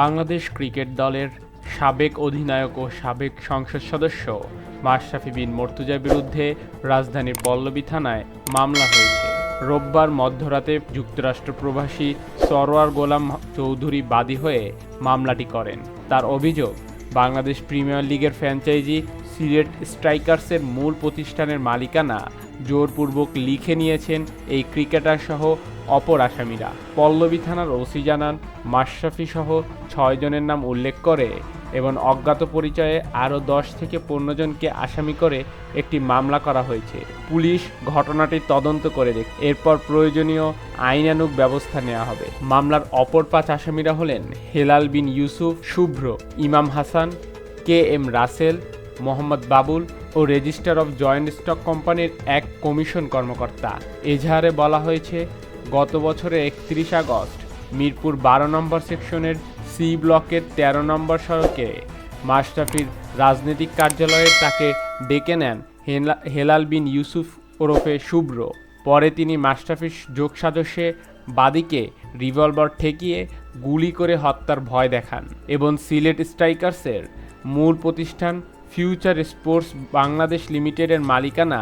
Bangladesh cricket দলের সাবেক অধিনায়ক ও সাবেক সংসদ সদস্য মাশরাফি বিন মর্তুজার বিরুদ্ধে রাজধানীর পল্লবী থানায় মামলা হয়েছে। রোববার মধ্যরাতে যুক্তরাষ্ট্র প্রবাসী সরোয়ার গোলাম চৌধুরী বাদী হয়ে মামলাটি করেন। তার অভিযোগ, বাংলাদেশ প্রিমিয়ার লিগের ফ্র্যাঞ্চাইজি সিলেট স্ট্রাইকার্সের মূল প্রতিষ্ঠানের মালিকানা জোরপূর্বক লিখে নিয়েছেন এই ক্রিকেটার সহ অপর আসামিরা। পল্লবী থানার ওসি জানান, মাশরাফি সহ ছয়জনের নাম উল্লেখ করে এবং অজ্ঞাত পরিচয়ে আরও দশ থেকে পনেরো জনকে আসামি করে একটি মামলা করা হয়েছে। পুলিশ ঘটনাটি তদন্ত করে দেখ এরপর প্রয়োজনীয় আইনানুগ ব্যবস্থা নেওয়া হবে। মামলার অপর পাঁচ আসামিরা হলেন হেলাল বিন ইউসুফ, শুভ্র, ইমাম হাসান, কে এম রাসেল মোহাম্মদ বাবুল ও রেজিস্টার অফ জয়েন্ট স্টক কোম্পানির এক কমিশন কর্মকর্তা। এজাহারে বলা হয়েছে, গত বছরের একত্রিশ আগস্ট মিরপুর বারো নম্বর সেকশনের সি ব্লকের ১৩ নম্বর সড়কে মাশরাফির রাজনৈতিক কার্যালয়ে তাকে ডেকে নেন হেলা- হেলাল বিন ইউসুফ ওরফে শুভ্র। পরে তিনি মাশরাফির যোগসাজশে বাদীকে রিভলভার ঠেকিয়ে গুলি করে হত্যার ভয় দেখান এবং সিলেট স্ট্রাইকার্সের মূল প্রতিষ্ঠান ফিউচার স্পোর্টস বাংলাদেশ লিমিটেডের মালিকানা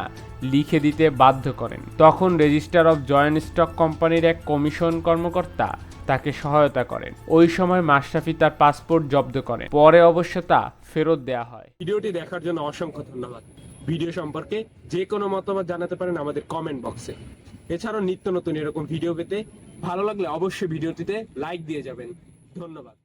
লিখে দিতে বাধ্য করেন। তখন রেজিস্টার অফ জয়েন্ট স্টক কোম্পানির এক কমিশন কর্মকর্তা তাকে সহায়তা করেন। ওই সময় মাশরাফি তার পাসপোর্ট জব্দ করেন। পরে অবশ্য তা ফেরত দেওয়া হয়। ভিডিওটি দেখার জন্য অসংখ্য ধন্যবাদ। ভিডিও সম্পর্কে যে কোনো মতামত জানাতে পারেন আমাদের কমেন্ট বক্সে এছাড়াও নিত্য নতুন এরকম ভিডিও পেতে ভালো লাগলে অবশ্যই ভিডিওটিতে লাইক দিয়ে যাবেন। ধন্যবাদ।